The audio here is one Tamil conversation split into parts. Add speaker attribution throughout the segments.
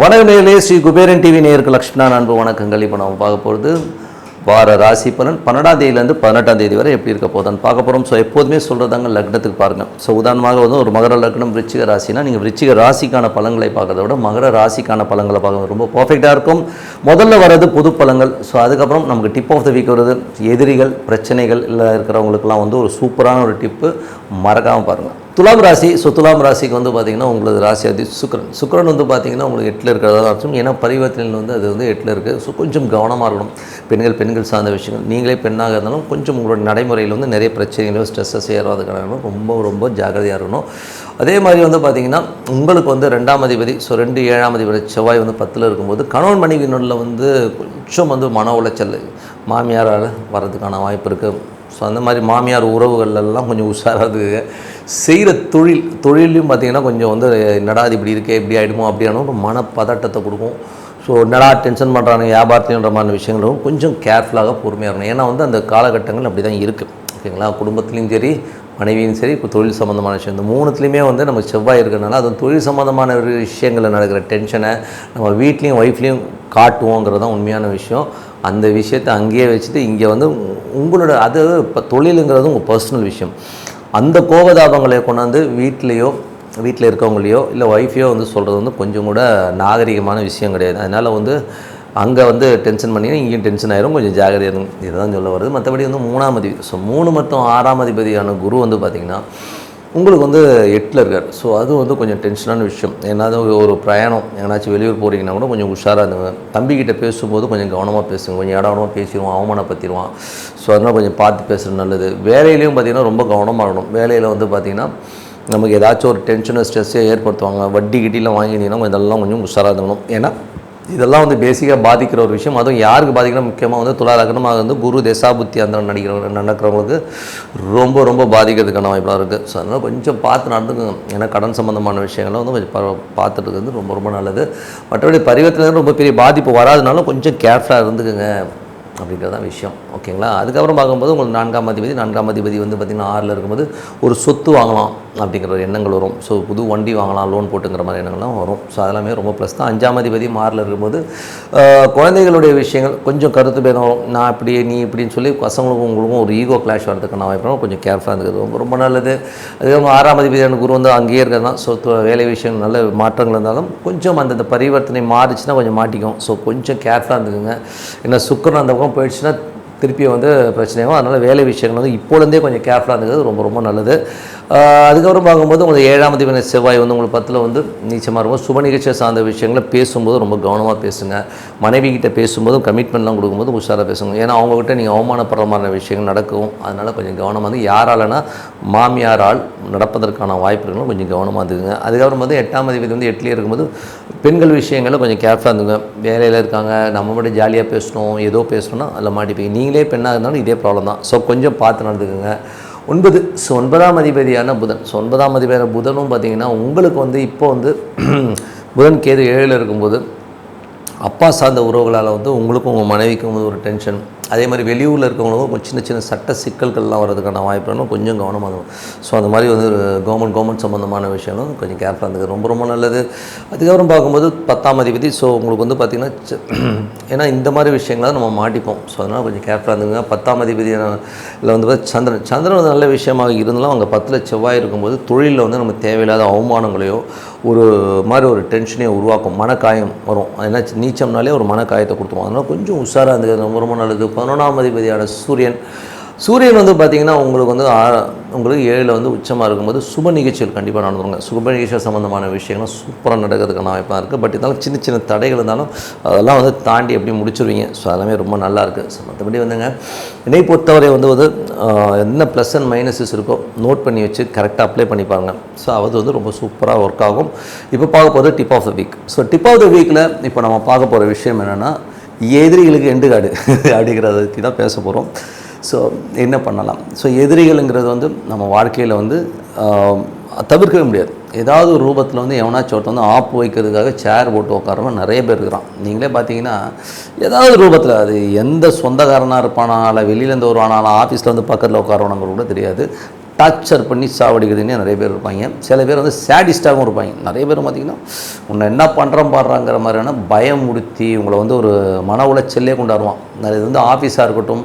Speaker 1: வணக்கம் நேயர்களே ஸ்ரீ குபேரன் டிவி நேயருக்கு லக்ஷ்மணா அன்பு வணக்கங்கள். இப்போ நம்ம பார்க்க போகிறது வார ராசி பலன் பன்னெண்டாம் தேதியிலேருந்து பதினெட்டாம் தேதி வரை எப்படி இருக்க போதான்னு பார்க்க போகிறோம் ஸோ எப்போதுமே சொல்கிறதாங்க லக்னத்துக்கு பாருங்கள் ஸோ உதாரணமாக வந்து ஒரு மகர லக்னம் விருச்சிக ராசினா நீங்கள் விருச்சிக ராசிக்கான பலன்களை பார்க்குறத விட மகர ராசிக்கான பலன்களை பார்க்கறது ரொம்ப பர்ஃபெக்டாக இருக்கும். முதல்ல வர்றது புது பழங்கள் ஸோ அதுக்கப்புறம் நமக்கு டிப் ஆஃப் த வீக் வருது. எதிரிகள் பிரச்சனைகள் இல்லை இருக்கிறவங்களுக்குலாம் வந்து ஒரு சூப்பரான ஒரு டிப்பு மறக்காமல் பாருங்கள் துலாம் ராசி ஸோ துலாம் ராசிக்கு வந்து பார்த்திங்கன்னா உங்களது ராசி அதி சுக்கரன் சுக்கரன் வந்து பார்த்திங்கன்னா உங்களுக்கு எட்டில் இருக்கிறதா அர்த்தம் ஏன்னா பரிவர்த்தனையில் வந்து அது வந்து எட்டில் இருக்குது ஸோ கொஞ்சம் கவனமாக இருக்கணும். பெண்கள் பெண்கள் சார்ந்த விஷயங்கள். நீங்களே பெண்ணாக இருந்தாலும் கொஞ்சம் உங்களோட நடைமுறையில் வந்து நிறைய பிரச்சனைகளோ ஸ்ட்ரெஸ்ஸஸ் ஏறாதுக்கான ரொம்ப ரொம்ப ஜாக்கிரதையாக இருக்கணும். அதே மாதிரி வந்து பார்த்திங்கன்னா உங்களுக்கு வந்து ரெண்டாம் அதிபதி ஸோ ரெண்டு ஏழாம் அதிபதி செவ்வாய் வந்து பத்தில் இருக்கும்போது கணவன் மனைவி நடுவில் வந்து கொஞ்சம் வந்து மன உளைச்சல் மாமியாரால் வர்றதுக்கான வாய்ப்பு இருக்குது ஸோ அந்த மாதிரி மாமியார் உறவுகள்லாம் கொஞ்சம் உஷாராக செய்கிற தொழில் தொழிலையும் பார்த்திங்கன்னா கொஞ்சம் வந்து என்னடா இது இப்படி இருக்கே இப்படி ஆகிடுமோ அப்படியான ஒரு மனப்பதட்டத்தை கொடுக்கும். ஸோ என்னடா டென்ஷன் பண்ணுறாங்க வியாபாரத்தின்ற மாதிரி விஷயங்களும் கொஞ்சம் கேர்ஃபுல்லாக பொறுமையாக இருக்கணும். ஏன்னா வந்து அந்த காலகட்டங்கள் அப்படி தான் இருக்குது ஓகேங்களா? குடும்பத்துலேயும் சரி மனைவியும் சரி இப்போ தொழில் சம்மந்தமான விஷயம். இந்த மூணுத்துலேயுமே வந்து நம்ம செவ்வாய் இருக்கிறனால அதுவும் தொழில் சம்மந்தமான ஒரு விஷயங்களில் நடக்கிற டென்ஷனை நம்ம வீட்லேயும் ஒய்ஃப்லேயும் காட்டுவோங்கிறது தான் உண்மையான விஷயம். அந்த விஷயத்தை அங்கேயே வச்சுட்டு இங்கே வந்து உங்களோட அது இப்போ தொழிலுங்கிறது உங்கள் பர்சனல் விஷயம். அந்த கோபதாபங்களை கொண்டாந்து வீட்லேயோ வீட்டில் இருக்கவங்களையோ இல்லை ஒய்ஃபையோ வந்து சொல்கிறது வந்து கொஞ்சம் கூட நாகரிகமான விஷயம் கிடையாது. அதனால் வந்து அங்கே வந்து டென்ஷன் பண்ணி இங்கேயும் டென்ஷன் ஆயிரும். கொஞ்சம் ஜாகிரதையாக இருக்கும் இதுதான் சொல்ல வருது மற்றபடி வந்து மூணாம் அதிபதி ஸோ மூணு மற்றும் ஆறாம் அதிபதியான குரு வந்து பார்த்திங்கன்னா உங்களுக்கு வந்து எட்டில் இருக்கார். ஸோ அது வந்து கொஞ்சம் டென்ஷனான விஷயம். ஏன்னா ஒரு பிரயாணம். எங்கனாச்சும் வெளியூர் போகிறீங்கன்னா கூட கொஞ்சம் உஷாராக இருந்துங்க தம்பிக்கிட்ட பேசும்போது கொஞ்சம் கவனமாக பேசுங்க. கொஞ்சம் இடவனமாக பேசிடுவான் அவமானப்படுத்திடுவான் ஸோ அதனால் கொஞ்சம் பார்த்து பேசுகிறது நல்லது. வேலையிலையும் பார்த்திங்கன்னா ரொம்ப கவனமாக இருக்கணும். வேலையில் வந்து பார்த்திங்கன்னா நமக்கு ஏதாச்சும் ஒரு டென்ஷனோ ஸ்ட்ரெஸ்ஸோ ஏற்படுத்துவாங்க. வட்டி கிட்டிலாம் வாங்கினீங்கன்னா இதெல்லாம் கொஞ்சம் உஷாராக இருக்கணும் ஏன்னா இதெல்லாம் வந்து பேசிக்காக பாதிக்கிற ஒரு விஷயம். அதுவும் யாருக்கு பாதிக்கணும் முக்கியமாக வந்து துலா வந்து குரு தேசாபுத்தி அந்த நடிக்கிற நடக்கிறவங்களுக்கு ரொம்ப ரொம்ப பாதிக்கிறதுக்கான வாய்ப்பாக இருக்குது ஸோ அதனால் கொஞ்சம் பார்த்து நடந்துக்கோங்க. ஏன்னா கடன் சம்மந்தமான விஷயங்களை வந்து கொஞ்சம் பார்த்துட்டு வந்து ரொம்ப ரொம்ப நல்லது. மற்றபடி பரிவர்த்தனை ரொம்ப பெரிய பாதிப்பு வராதனால கொஞ்சம் கேர்ஃபுல்லாக இருந்துக்குங்க. அப்படிங்கிறது தான் விஷயம். ஓகேங்களா அதுக்கப்புறம் பார்க்கும்போது உங்களுக்கு நான்காம் அதிபதி நான்காம் அதிபதி வந்து பார்த்திங்கன்னா ஆறில் இருக்கும்போது ஒரு சொத்து வாங்கலாம். அப்படிங்கிற ஒரு எண்ணங்கள் வரும். ஸோ புது வண்டி வாங்கலாம் லோன் போட்டுங்கிற மாதிரி எண்ணங்கள்லாம் வரும். ஸோ அதெல்லாமே ரொம்ப ப்ளஸ் தான். அஞ்சாம் அதிபதி மாறில் இருக்கும்போது குழந்தைகளுடைய விஷயங்கள் கொஞ்சம் கருத்து பேதம் வரும். நான் இப்படி நீ இப்படின்னு சொல்லி பசங்களுக்கும் உங்களுக்கும் ஒரு ஈகோ கிளாஷ் நான் வாய்ப்பு கொஞ்சம் கேர்ஃபுல்லாக இருந்தது ரொம்ப ரொம்ப நல்லது. அதே ஆறாம் அதிபதியான குரு வந்து அங்கேயே இருக்கிறது தான். ஸோ வேலை விஷயம் நல்ல மாற்றங்கள் இருந்தாலும் கொஞ்சம் அந்தந்த பரிவர்த்தனை மாறிச்சுன்னா கொஞ்சம் மாட்டிக்கும். ஸோ கொஞ்சம் கேர்ஃபுல்லாக இருந்துக்குங்க. ஏன்னா சுக்கரன் அந்த பக்கம் போயிடுச்சுன்னா திருப்பியும் வந்து பிரச்சனையாகும். அதனால் வேலை விஷயங்கள் வந்து இப்போலேருந்தே கொஞ்சம் கேர்ஃபுல்லாக இருந்தது ரொம்ப ரொம்ப நல்லது. அதுக்கப்புறம் பார்க்கும்போது உங்களுக்கு ஏழாம் அதிபதி செவ்வாய் வந்து உங்களுக்கு பத்தில் வந்து நீச்சமாக இருக்கும். சுப நிகழ்ச்சியை சார்ந்த விஷயங்களை பேசும்போது ரொம்ப கவனமாக பேசுங்க. மனைவி கிட்ட பேசும்போதும் கமிட்மெண்ட்லாம் கொடுக்கும்போது உஷாராக பேசுங்க. ஏன்னா அவங்ககிட்ட நீங்கள் அவமானப்படுற மாதிரி விஷயங்கள் நடக்கும். அதனால் கொஞ்சம் கவனமாக வந்து யாராலனா மாமியாரால் நடப்பதற்கான வாய்ப்புகளும் கொஞ்சம் கவனமாக இருந்துங்க அதுக்கப்புறம் வந்து எட்டாம் தேதி வந்து எட்டுலேயே இருக்கும்போது பெண்கள் விஷயங்களில் கொஞ்சம் கேர்ஃபுல்லாக இருந்துங்க வேலையில் இருக்காங்க. நம்ம மட்டும் ஜாலியாக பேசணும். ஏதோ பேசணும்னா அதில் மாட்டிப்பீங்க. நீங்கள் பெண்ணாக இருந்தாலும் இதே ப்ராப்ளம் தான். ஸோ கொஞ்சம் பார்த்து நடந்துக்குங்க. ஒன்பது ஸோ ஒன்பதாம் அதிபதியான புதன். ஸோ ஒன்பதாம் அதிபதியான புதனும் பார்த்தீங்கன்னா உங்களுக்கு வந்து இப்போ வந்து புதன் கேது ஏழில் இருக்கும்போது அப்பா சார்ந்த உறவுகளால் வந்து உங்களுக்கும் உங்கள் மனைவிக்கும் வந்து ஒரு டென்ஷன் அதே மாதிரி வெளியூரில் இருக்கவங்களுக்கும் சின்ன சின்ன சட்ட சிக்கல்கள்லாம் வர்றதுக்கான வாய்ப்பு கொஞ்சம் கவனமாக இருக்கும். ஸோ அந்த மாதிரி வந்து ஒரு கவர்மெண்ட் கவர்மெண்ட் சம்மந்தமான விஷயங்களும் கொஞ்சம் கேர்ஃபுல்லாக இருந்தது ரொம்ப ரொம்ப நல்லது. அதுக்கப்புறம் பார்க்கும்போது பத்தாம் அதிபதி ஸோ உங்களுக்கு வந்து பார்த்திங்கன்னா ஏன்னா இந்த மாதிரி விஷயங்களை நம்ம மாட்டிப்போம். ஸோ அதனால் கொஞ்சம் கேர்ஃபுல்லாக இருந்துங்க பத்தாம் அதிபதி இல்லை வந்து சந்திரன் சந்திரன் வந்து நல்ல விஷயமாக இருந்தாலும் அங்கே பத்தில் செவ்வாய் இருக்கும்போது தொழிலில் வந்து நம்ம தேவையில்லாத அவமானங்களையோ ஒரு மாதிரி ஒரு டென்ஷனையோ உருவாக்கும். மனக்காயம் வரும். ஏன்னா நீச்சம்னாலே ஒரு மன காயத்தை கொடுத்துருவோம் அதனால் கொஞ்சம் உஷாராக இருந்தது ரொம்ப ரொம்ப நல்லது. பதினொன்றாம் அதிபதியான சூரியன் சூரியன் வந்து பார்த்திங்கன்னா உங்களுக்கு வந்து ஆ- உங்களுக்கு ஏழில் வந்து உச்சமாக இருக்கும்போது சுப நிகழ்ச்சிகள் கண்டிப்பாக நடந்துருங்க. சுப நிகழ்ச்சிகள் சம்மந்தமான விஷயங்கள் சூப்பராக நடக்கிறதுக்கான வாய்ப்பாக இருக்குது பட் இருந்தாலும் சின்ன சின்ன தடைகள் இருந்தாலும் அதெல்லாம் வந்து தாண்டி எப்படி முடிச்சிருவீங்க. ஸோ அதெல்லாமே ரொம்ப நல்லா இருக்குது ஸோ மற்றபடி வந்துங்க என்னை பொறுத்தவரை வந்து வந்து என்ன ப்ளஸ் அண்ட் மைனஸஸ் இருக்கோ நோட் பண்ணி வச்சு கரெக்டாக அப்ளை பண்ணிப்பாங்க ஸோ அது வந்து ரொம்ப சூப்பராக ஒர்க் ஆகும். இப்போ பார்க்க போகிறது tip of the week so tip of the வீக்கில் இப்போ நம்ம பார்க்க போகிற விஷயம் என்னென்னா எதிரிகளுக்கு எண்டு காடு அப்படிங்கிறத பற்றி தான் பேச போகிறோம் ஸோ என்ன பண்ணலாம்? ஸோ எதிரிகளுங்கிறது வந்து நம்ம வாழ்க்கையில் வந்து தவிர்க்கவே முடியாது. ஏதாவது ஒரு ரூபத்தில் வந்து எவனாச்சும் ஒருத்தர் வந்து ஆப்பு வைக்கிறதுக்காக சேர் போட்டு உட்காரவன் நிறைய பேர் இருக்கிறான். நீங்களே பார்த்தீங்கன்னா ஏதாவது ரூபத்தில் அது எந்த சொந்தக்காரனாக இருப்பானா இல்லை வெளியிலேருந்து வருவானா ஆஃபீஸில் வந்து பக்கத்தில் உட்காரவனங்க கூட தெரியாது. டார்ச்சர் பண்ணி சாவடிக்கிறதுனே நிறைய பேர் இருப்பாங்க. சில பேர் வந்து சேடிஸ்டாகவும் இருப்பாங்க. நிறைய பேர் பார்த்திங்கன்னா உன்னை என்ன பண்ணுறோம் பாடுறாங்கிற மாதிரியான பயமுறுத்தி உங்களை வந்து ஒரு மன உளைச்சல்லே கொண்டாடுவான். அது வந்து ஆஃபீஸாக இருக்கட்டும்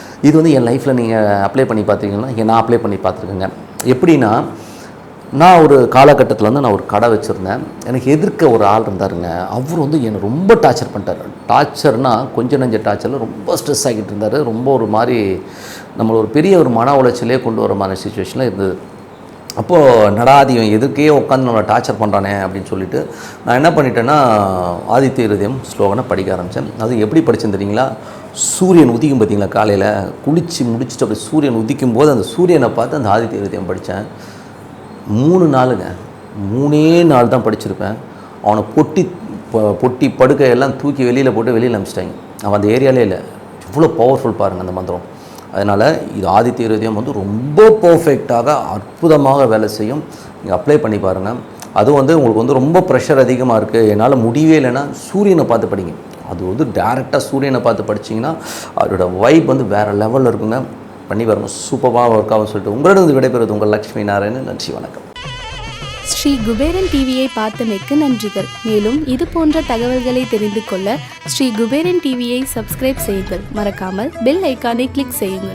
Speaker 1: இது வந்து என் லைஃப்பில் நீங்கள் அப்ளை பண்ணி பார்த்தீங்கன்னா நான் அப்ளை பண்ணி பார்த்துருக்கேங்க எப்படின்னா நான் ஒரு காலகட்டத்தில் வந்து நான் ஒரு கடை வச்சுருந்தேன். எனக்கு எதிர்க்க ஒரு ஆள் இருந்தாருங்க. அவர் வந்து என்னை ரொம்ப டார்ச்சர் பண்ணிட்டார். டார்ச்சர்னா கொஞ்சம் நஞ்ச டார்ச்சரில் ரொம்ப ஸ்ட்ரெஸ் ஆகிட்டு இருந்தார். ரொம்ப ஒரு மாதிரி நம்மளை ஒரு பெரிய ஒரு மன உளைச்சலே கொண்டு வர மாதிரி சுச்சுவேஷனில் இருந்தது. அப்போது நடாதியம் எதுக்கே உட்காந்து நம்மளை டார்ச்சர் பண்ணுறானே அப்படின்னு சொல்லிட்டு நான் என்ன பண்ணிட்டேன்னா ஆதித்ய இருதயம் ஸ்லோகனை படிக்க ஆரம்பித்தேன் அது எப்படி படித்தேன் தெரியுங்களா? சூரியன் உதிக்கும் பார்த்தீங்களா? காலையில் குளித்து முடிச்சுட்டு அப்படி சூரியன் உதிக்கும் போது அந்த சூரியனை பார்த்து அந்த ஆதித்ய இருதயம் படித்தேன். மூணு நாளுங்க. மூணே நாள் தான் படிச்சிருப்பேன். அவனை பொட்டி பொட்டி படுக்கையெல்லாம் தூக்கி வெளியில் போட்டு வெளியில் அனுப்பிச்சிட்டாங்க. அவன் அந்த ஏரியாலே இல்லை. இவ்வளோ பவர்ஃபுல் பாருங்கள் அந்த மந்திரம். அதனால் இது ஆதித்ய இருதயம் வந்து ரொம்ப பர்ஃபெக்டாக அற்புதமாக வேலை செய்யும். நீங்கள் அப்ளை பண்ணி பாருங்கள் அதுவும் வந்து உங்களுக்கு வந்து ரொம்ப ப்ரெஷர் அதிகமாக இருக்குது என்னால் முடியவே இல்லைன்னா சூரியனை பார்த்து படிங்க. அது வந்து டேரெக்டாக சூரியனை பார்த்து படிச்சீங்கன்னா அதோட வைப் வந்து வேறு லெவலில் இருக்குங்க. பண்ணி வரணும் சூப்பராக ஒர்க் ஆகும் சொல்லிட்டு உங்களிடம் விடைபெறுவது உங்கள் லக்ஷ்மி நாராயணன். நன்றி வணக்கம்.
Speaker 2: ஸ்ரீ குபேரன் டிவியை பார்த்தமைக்கு நன்றிகள். மேலும் இது போன்ற தகவல்களை தெரிந்து கொள்ள ஸ்ரீ குபேரன் டிவியை சப்ஸ்கிரைப் செய்யுங்கள். மறக்காமல் பெல் ஐக்கானை கிளிக் செய்யுங்கள்.